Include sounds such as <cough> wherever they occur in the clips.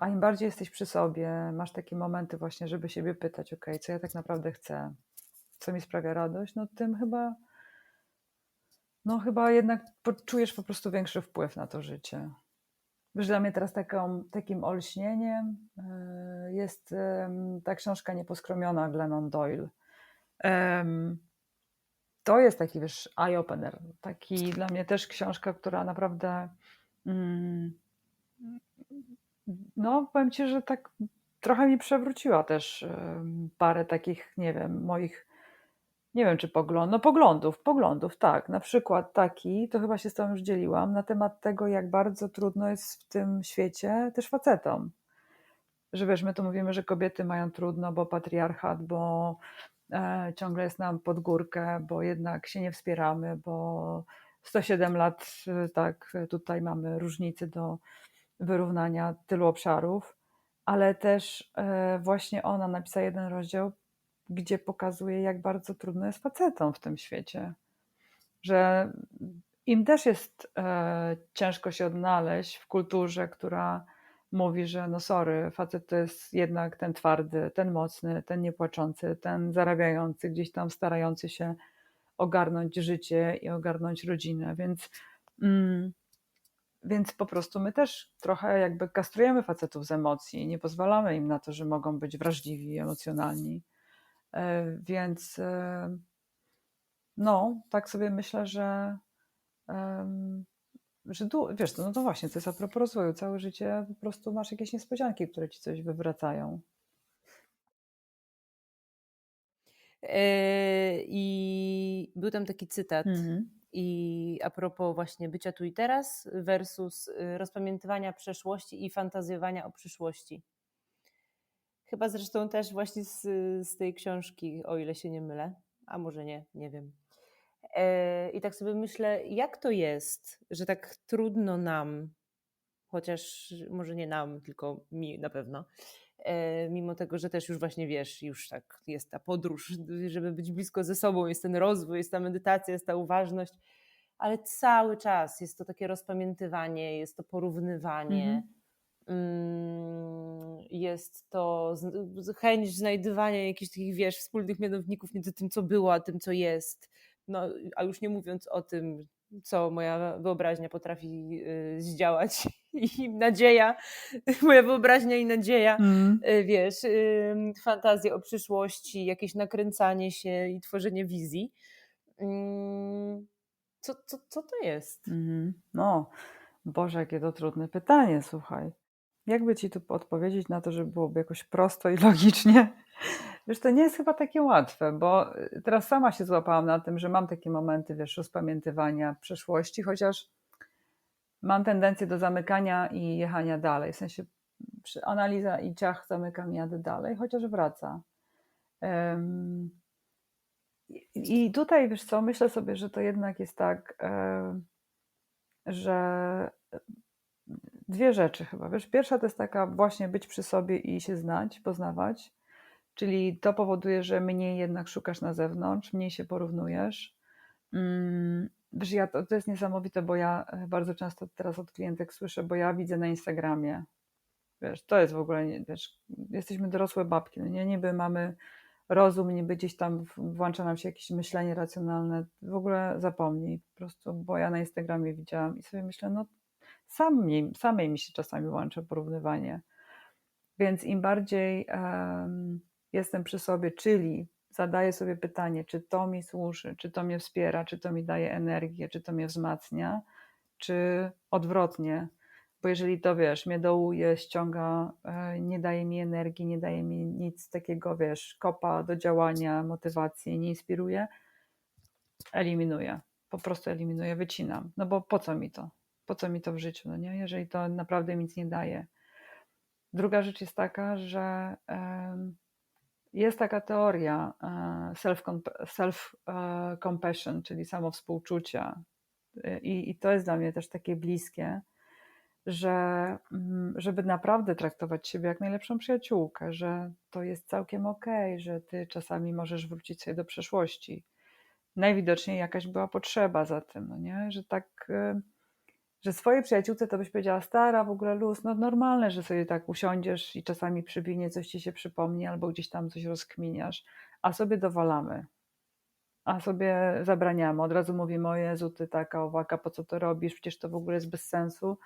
a im bardziej jesteś przy sobie, masz takie momenty właśnie, żeby siebie pytać, ok, co ja tak naprawdę chcę, co mi sprawia radość, no tym chyba, no chyba jednak czujesz po prostu większy wpływ na to życie. Wiesz, dla mnie teraz taką, takim olśnieniem e, jest ta książka Nieposkromiona Glennon Doyle. To jest taki, wiesz, eye-opener. Taki dla mnie też książka, która naprawdę mm, no, powiem Ci, że tak trochę mi przewróciła też parę takich, nie wiem, moich, nie wiem czy poglądów, no poglądów, poglądów, tak. Na przykład taki, to chyba się z Tobą już dzieliłam, na temat tego, jak bardzo trudno jest w tym świecie też facetom. Że wiesz, my tu mówimy, że kobiety mają trudno, bo patriarchat, bo e, ciągle jest nam pod górkę, bo jednak się nie wspieramy, bo 107 lat, e, tak, tutaj mamy różnicy do wyrównania tylu obszarów, ale też e, właśnie ona napisała jeden rozdział, gdzie pokazuje, jak bardzo trudno jest facetom w tym świecie. Że im też jest e, ciężko się odnaleźć w kulturze, która mówi, że no sorry, facet to jest jednak ten twardy, ten mocny, ten niepłaczący, ten zarabiający, gdzieś tam starający się ogarnąć życie i ogarnąć rodzinę. Więc mm, więc po prostu my też trochę jakby kastrujemy facetów z emocji, nie pozwalamy im na to, że mogą być wrażliwi, emocjonalni. E, więc e, no, tak sobie myślę, że, że wiesz, no to właśnie, to jest a propos rozwoju. Całe życie po prostu masz jakieś niespodzianki, które ci coś wywracają. E, I był tam taki cytat. Mhm i a propos właśnie bycia tu i teraz versus y, rozpamiętywania przeszłości i fantazjowania o przyszłości. Chyba zresztą też właśnie z, z tej książki, o ile się nie mylę, a może nie, nie wiem. E, I tak sobie myślę, jak to jest, że tak trudno nam, chociaż może nie nam, tylko mi na pewno, mimo tego, że też już właśnie wiesz, już tak jest ta podróż, żeby być blisko ze sobą, jest ten rozwój, jest ta medytacja, jest ta uważność, ale cały czas jest to takie rozpamiętywanie, jest to porównywanie. Mm. Jest to chęć znajdywania jakichś takich, wiesz, wspólnych mianowników między tym, co było, a tym, co jest. No, a już nie mówiąc o tym, co moja wyobraźnia potrafi y, zdziałać <laughs> i nadzieja, <laughs> moja wyobraźnia i nadzieja, mm. Y, wiesz, fantazje o przyszłości, jakieś nakręcanie się i tworzenie wizji. Mm, co, co, co to jest? Mm. No, Boże, jakie to trudne pytanie, słuchaj. Jakby ci tu odpowiedzieć na to, żeby byłoby jakoś prosto i <laughs> logicznie? Wiesz, to nie jest chyba takie łatwe, bo y, teraz sama się złapałam na tym, że mam takie momenty, wiesz, rozpamiętywania przeszłości, chociaż mam tendencję do zamykania i jechania dalej. W sensie analiza i ciach zamykam jadę dalej, chociaż wraca. Um, I tutaj, wiesz co, myślę sobie, że to jednak jest tak, um, że dwie rzeczy chyba. Wiesz, pierwsza to jest taka właśnie być przy sobie i się znać, poznawać. Czyli to powoduje, że mniej jednak szukasz na zewnątrz, mniej się porównujesz. Mm, wiesz, ja, to, to jest niesamowite, bo ja e, bardzo często teraz od klientek słyszę, bo ja widzę na Instagramie. Wiesz, to jest w ogóle, wiesz, jesteśmy dorosłe babki, no nie, niby mamy rozum, niby gdzieś tam włącza nam się jakieś myślenie racjonalne, w ogóle zapomnij po prostu, bo ja na Instagramie widziałam i sobie myślę, no sam mi, samej mi się czasami łączy porównywanie. Więc im bardziej um, jestem przy sobie, czyli zadaję sobie pytanie, czy to mi służy, czy to mnie wspiera, czy to mi daje energię, czy to mnie wzmacnia, czy odwrotnie. Bo jeżeli to wiesz, mnie dołuje, ściąga, e, nie daje mi energii, nie daje mi nic takiego, wiesz, kopa do działania, motywacji, nie inspiruje, eliminuję. Po prostu eliminuję, wycinam. No bo po co mi to? Po co mi to w życiu, no nie? jeżeli to naprawdę nic nie daje. Druga rzecz jest taka, że jest taka teoria e, self-compassion, self czyli samowspółczucia. I, I to jest dla mnie też takie bliskie, że mm, żeby naprawdę traktować siebie jak najlepszą przyjaciółkę, że to jest całkiem okej, okay, że ty czasami możesz wrócić sobie do przeszłości. Najwidoczniej jakaś była potrzeba za tym, no nie? że tak że swojej przyjaciółce to byś powiedziała stara, w ogóle luz, no normalne, że sobie tak usiądziesz i czasami przywinie coś ci się przypomni albo gdzieś tam coś rozkminiasz, a sobie dowalamy. A sobie zabraniamy. Od razu mówimy, o Jezu, ty taka owaka, po co to robisz? Przecież to w ogóle jest bez sensu.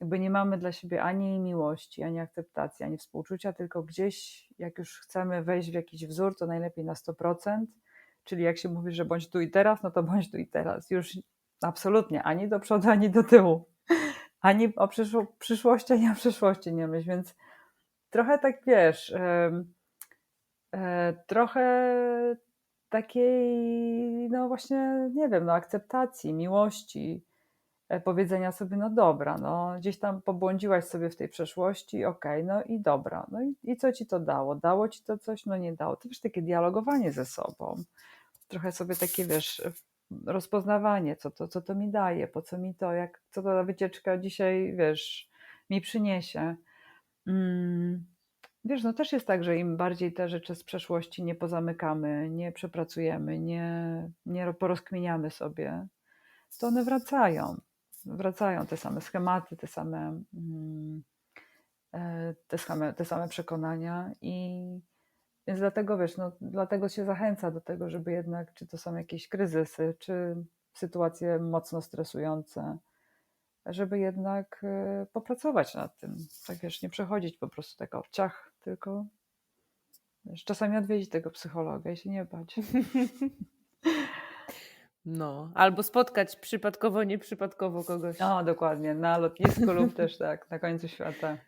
Jakby nie mamy dla siebie ani miłości, ani akceptacji, ani współczucia, tylko gdzieś, jak już chcemy wejść w jakiś wzór, to najlepiej na 100%. Czyli jak się mówi, że bądź tu i teraz, no to bądź tu i teraz. Już absolutnie ani do przodu, ani do tyłu. Ani o przyszło, przyszłości, ani o przyszłości nie myśl. Więc trochę tak wiesz, e, trochę takiej, no właśnie, nie wiem, no akceptacji, miłości, e, powiedzenia sobie, no dobra, no gdzieś tam pobłądziłaś sobie w tej przeszłości, okej, okay, no i dobra, no i, i co ci to dało? Dało ci to coś? No nie dało. To wiesz, takie dialogowanie ze sobą, trochę sobie takie, wiesz, rozpoznawanie, co to, co to mi daje, po co mi to, jak, co ta wycieczka dzisiaj, wiesz, mi przyniesie. Mm Wiesz, no też jest tak, że im bardziej te rzeczy z przeszłości nie pozamykamy, nie przepracujemy, nie, nie porozkminiamy sobie, to one wracają. Wracają te same schematy, te same, mm, e, te same, te same przekonania i więc dlatego, wiesz, no, dlatego się zachęca do tego, żeby jednak, czy to są jakieś kryzysy, czy sytuacje mocno stresujące, żeby jednak e, popracować nad tym. Tak wiesz, nie przechodzić po prostu tak o ciach, tylko wiesz, czasami odwiedzić tego psychologa i się nie bać. <laughs> No, albo spotkać przypadkowo, nieprzypadkowo kogoś. No, dokładnie, na lotnisku lub też tak, na końcu świata.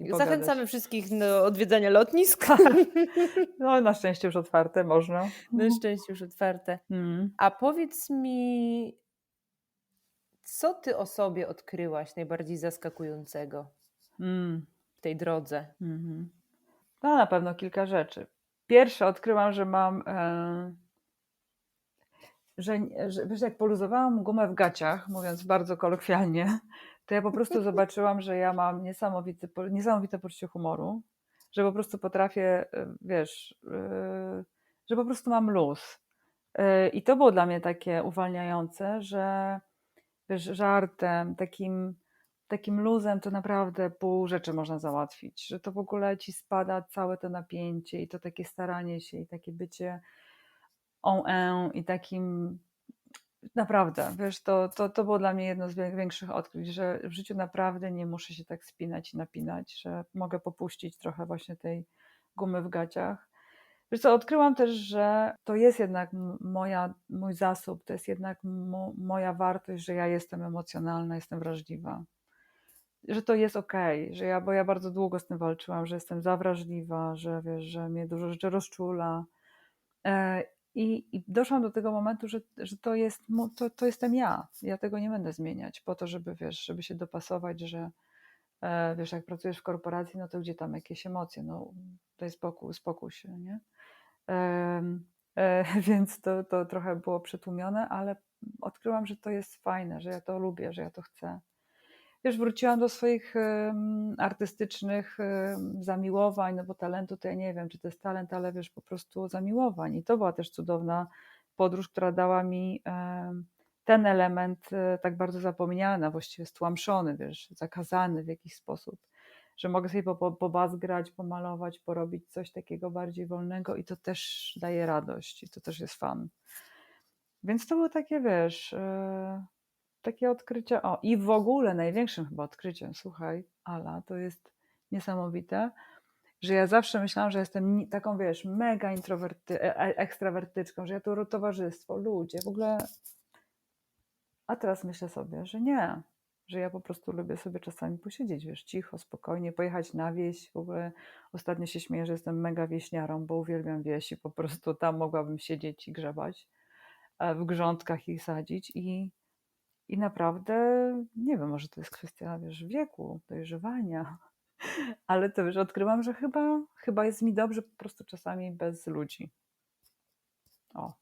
Zachęcamy wszystkich do odwiedzania lotnisk. <laughs> No, na szczęście już otwarte, można. Na szczęście już otwarte. Mm. A powiedz mi, co ty o sobie odkryłaś najbardziej zaskakującego mm. w tej drodze? Mm-hmm. No, na pewno kilka rzeczy. Pierwsze odkryłam, że mam. E, że, że wiesz, jak poluzowałam gumę w gaciach, mówiąc bardzo kolokwialnie, to ja po prostu <laughs> zobaczyłam, że ja mam niesamowite, niesamowite poczucie humoru, że po prostu potrafię, e, wiesz, e, że po prostu mam luz. E, I to było dla mnie takie uwalniające, że wiesz, żartem, takim, takim luzem to naprawdę pół rzeczy można załatwić, że to w ogóle ci spada całe to napięcie i to takie staranie się i takie bycie i takim naprawdę, wiesz, to, to, to było dla mnie jedno z większych odkryć, że w życiu naprawdę nie muszę się tak spinać i napinać, że mogę popuścić trochę właśnie tej gumy w gaciach Wiesz co, odkryłam też, że to jest jednak moja, mój zasób, to jest jednak mo, moja wartość, że ja jestem emocjonalna, jestem wrażliwa. Że to jest okej, okay, że ja, bo ja bardzo długo z tym walczyłam, że jestem za wrażliwa, że wiesz, że mnie dużo rzeczy rozczula. E, i, I doszłam do tego momentu, że, że to, jest, to, to jestem ja. Ja tego nie będę zmieniać po to, żeby wiesz, żeby się dopasować, że e, wiesz, jak pracujesz w korporacji, no to gdzie tam jakieś emocje, no daj spokój, spokój się, nie? E, <laughs> więc to, to trochę było przytłumione, ale odkryłam, że to jest fajne, że ja to lubię, że ja to chcę. Wiesz, wróciłam do swoich artystycznych zamiłowań, no bo talentu to ja nie wiem, czy to jest talent, ale wiesz, po prostu zamiłowań. I to była też cudowna podróż, która dała mi ten element e, tak bardzo zapomniany, a właściwie stłamszony, wiesz, zakazany w jakiś sposób że mogę sobie pobazgrać, pomalować, porobić coś takiego bardziej wolnego i to też daje radość i to też jest fan. Więc to było takie, wiesz, yy, takie odkrycie. O, i w ogóle największym chyba odkryciem, słuchaj, Ala, to jest niesamowite, że ja zawsze myślałam, że jestem taką, wiesz, mega introwerty, e, e, ekstrawertyczką, że ja to towarzystwo, ludzie, w ogóle. A teraz myślę sobie, że nie, że ja po prostu lubię sobie czasami posiedzieć, wiesz, cicho, spokojnie, pojechać na wieś. W ogóle ostatnio się śmieję, że jestem mega wieśniarą, bo uwielbiam wieś i po prostu tam mogłabym siedzieć i grzebać e, w grządkach i sadzić i, i naprawdę, nie wiem, może to jest kwestia, wiesz, wieku, dojrzewania, <laughs> ale to, wiesz, odkrywam, że chyba, chyba jest mi dobrze po prostu czasami bez ludzi. O,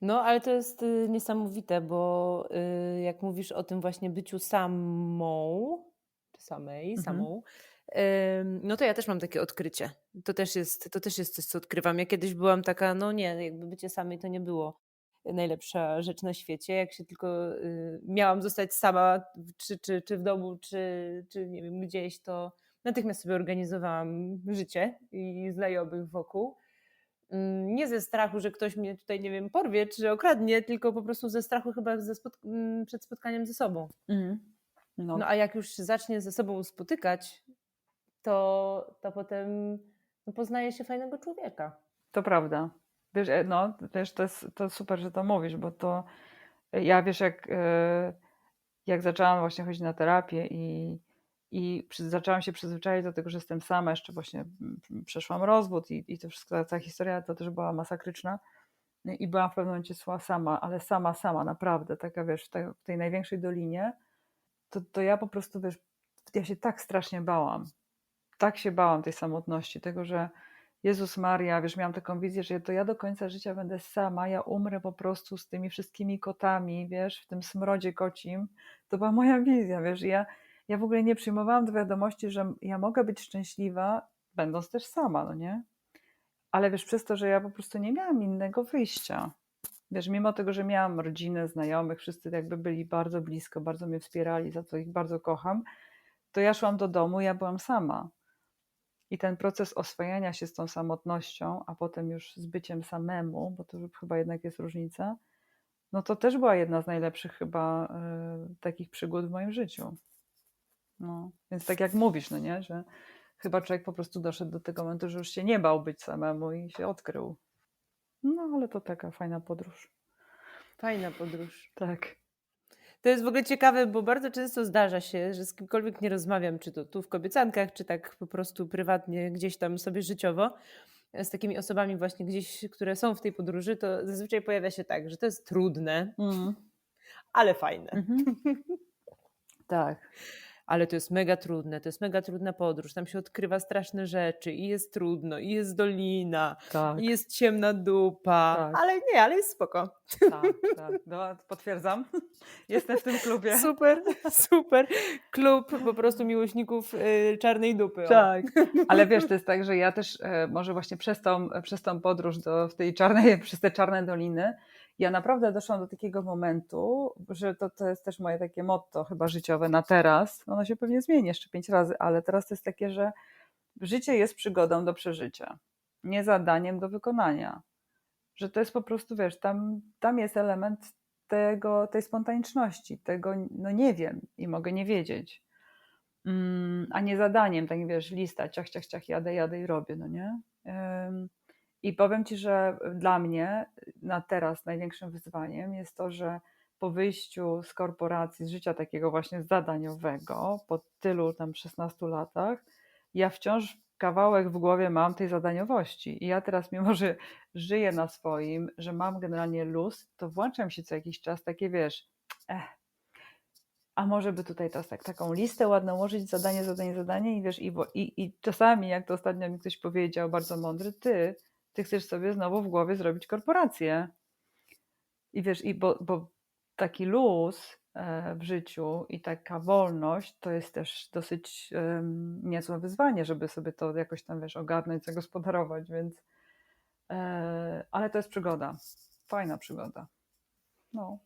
no, ale to jest y, niesamowite, bo y, jak mówisz o tym właśnie byciu samą, czy samej, mhm. samą, no to ja też mam takie odkrycie. To też, jest, to też jest coś, co odkrywam. Ja kiedyś byłam taka, no nie, jakby bycie samej to nie było najlepsza rzecz na świecie. Jak się tylko y, miałam zostać sama, czy, czy, czy w domu, czy, czy nie wiem, gdzieś, to natychmiast sobie organizowałam życie i znajomych wokół. Mm, nie ze strachu, że ktoś mnie tutaj, nie wiem, porwie czy okradnie, tylko po prostu ze strachu chyba ze spot mm, przed spotkaniem ze sobą. Mhm. No. No a jak już zacznie ze sobą spotykać, to, to potem no, poznaje się fajnego człowieka. To prawda. Wiesz, e, no, wiesz, to jest to super, że to mówisz, bo to ja wiesz, jak, e, jak zaczęłam właśnie chodzić na terapię i, i przy, zaczęłam się przyzwyczaić do tego, że jestem sama, jeszcze właśnie przeszłam rozwód i, i to wszystko, ta historia to też była masakryczna i byłam w pewnym momencie sama, ale sama, sama, naprawdę, taka wiesz, w tej największej dolinie, to, to ja po prostu, wiesz, ja się tak strasznie bałam, tak się bałam tej samotności, tego, że Jezus Maria, wiesz, miałam taką wizję, że to ja do końca życia będę sama, ja umrę po prostu z tymi wszystkimi kotami, wiesz, w tym smrodzie kocim. To była moja wizja, wiesz, ja, ja w ogóle nie przyjmowałam do wiadomości, że ja mogę być szczęśliwa, będąc też sama, no nie? Ale wiesz, przez to, że ja po prostu nie miałam innego wyjścia. Wiesz, mimo tego, że miałam rodzinę, znajomych, wszyscy jakby byli bardzo blisko, bardzo mnie wspierali, za co ich bardzo kocham, to ja szłam do domu, ja byłam sama. I ten proces oswajania się z tą samotnością, a potem już z byciem samemu, bo to chyba jednak jest różnica, no to też była jedna z najlepszych chyba y, takich przygód w moim życiu. No, więc tak jak mówisz, no nie, że chyba człowiek po prostu doszedł do tego momentu, że już się nie bał być samemu i się odkrył. No, ale to taka fajna podróż. Fajna podróż. Tak. To jest w ogóle ciekawe, bo bardzo często zdarza się, że z kimkolwiek nie rozmawiam, czy to tu w kobiecankach, czy tak po prostu prywatnie, gdzieś tam sobie życiowo, z takimi osobami właśnie gdzieś, które są w tej podróży, to zazwyczaj pojawia się tak, że to jest trudne, mm. ale fajne. Mm -hmm. <laughs> tak ale to jest mega trudne, to jest mega trudna podróż, tam się odkrywa straszne rzeczy i jest trudno, i jest dolina, tak. i jest ciemna dupa, tak. ale nie, ale jest spoko. Tak, tak. No, potwierdzam. <laughs> Jestem w tym klubie. Super, super. Klub po prostu miłośników y, czarnej dupy. Tak, <laughs> ale wiesz, to jest tak, że ja też y, może właśnie przez tą, przez tą podróż do, w tej czarnej, przez te czarne doliny, ja naprawdę doszłam do takiego momentu, że to, to jest też moje takie motto chyba życiowe na teraz. Ono się pewnie zmieni jeszcze pięć razy, ale teraz to jest takie, że życie jest przygodą do przeżycia, nie zadaniem do wykonania. Że to jest po prostu, wiesz, tam, tam jest element tego, tej spontaniczności, tego no nie wiem i mogę nie wiedzieć. Mm, a nie zadaniem, tak wiesz, lista, ciach, ciach, ciach, jadę, jadę i robię, no nie? I powiem Ci, że dla mnie na teraz największym wyzwaniem jest to, że po wyjściu z korporacji, z życia takiego właśnie zadaniowego, po tylu tam 16 latach, ja wciąż kawałek w głowie mam tej zadaniowości. I ja teraz, mimo że żyję na swoim, że mam generalnie luz, to włączam się co jakiś czas takie, wiesz, eh, a może by tutaj to tak, taką listę ładną ułożyć, zadanie, zadanie, zadanie i wiesz, i, i, i czasami, jak to ostatnio mi ktoś powiedział, bardzo mądry, ty ty chcesz sobie znowu w głowie zrobić korporację. I wiesz, i bo, bo taki luz e, w życiu i taka wolność to jest też dosyć um, niezłe wyzwanie, żeby sobie to jakoś tam, wiesz, ogarnąć, zagospodarować, więc e, ale to jest przygoda. Fajna przygoda. No.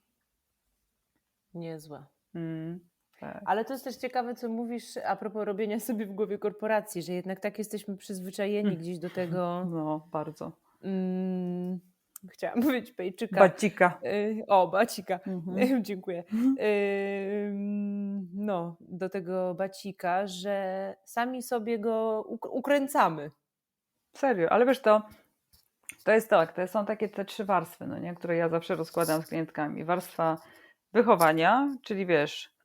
Niezła. Mm. Tak. Ale to jest też ciekawe, co mówisz a propos robienia sobie w głowie korporacji, że jednak tak jesteśmy przyzwyczajeni mm. gdzieś do tego. <laughs> No, bardzo. Mm, chciałam <laughs> powiedzieć pejczyka. Bacika. Y, o, bacika. Mhm. <laughs> Dziękuję. Y, no, do tego bacika, że sami sobie go ukręcamy. Serio, ale wiesz to, to jest tak, to są takie te trzy warstwy, no nie, które ja zawsze rozkładam z klientkami. Warstwa wychowania, czyli wiesz,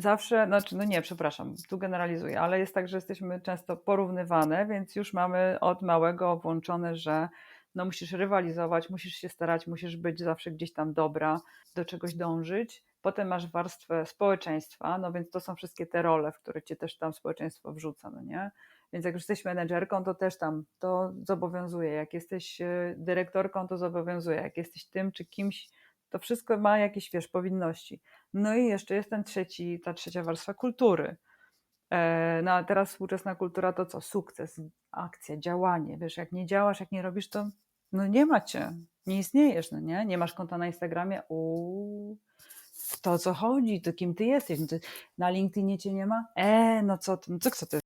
zawsze, znaczy, no nie, przepraszam, tu generalizuję, ale jest tak, że jesteśmy często porównywane, więc już mamy od małego włączone, że no musisz rywalizować, musisz się starać, musisz być zawsze gdzieś tam dobra, do czegoś dążyć. Potem masz warstwę społeczeństwa, no więc to są wszystkie te role, w które cię też tam społeczeństwo wrzuca, no nie? Więc jak już jesteś menedżerką, to też tam to zobowiązuje. Jak jesteś e, dyrektorką, to zobowiązuje. Jak jesteś tym czy kimś, to wszystko ma jakieś, wiesz, powinności. No i jeszcze jest ten trzeci, ta trzecia warstwa kultury. E, no a teraz współczesna kultura to co? Sukces, akcja, działanie. Wiesz, jak nie działasz, jak nie robisz, to No nie macie, nie istniejesz, no nie? Nie masz konta na Instagramie, uuu, to co chodzi, to kim ty jesteś? No na LinkedInie cię nie ma? E, no co no co, co ty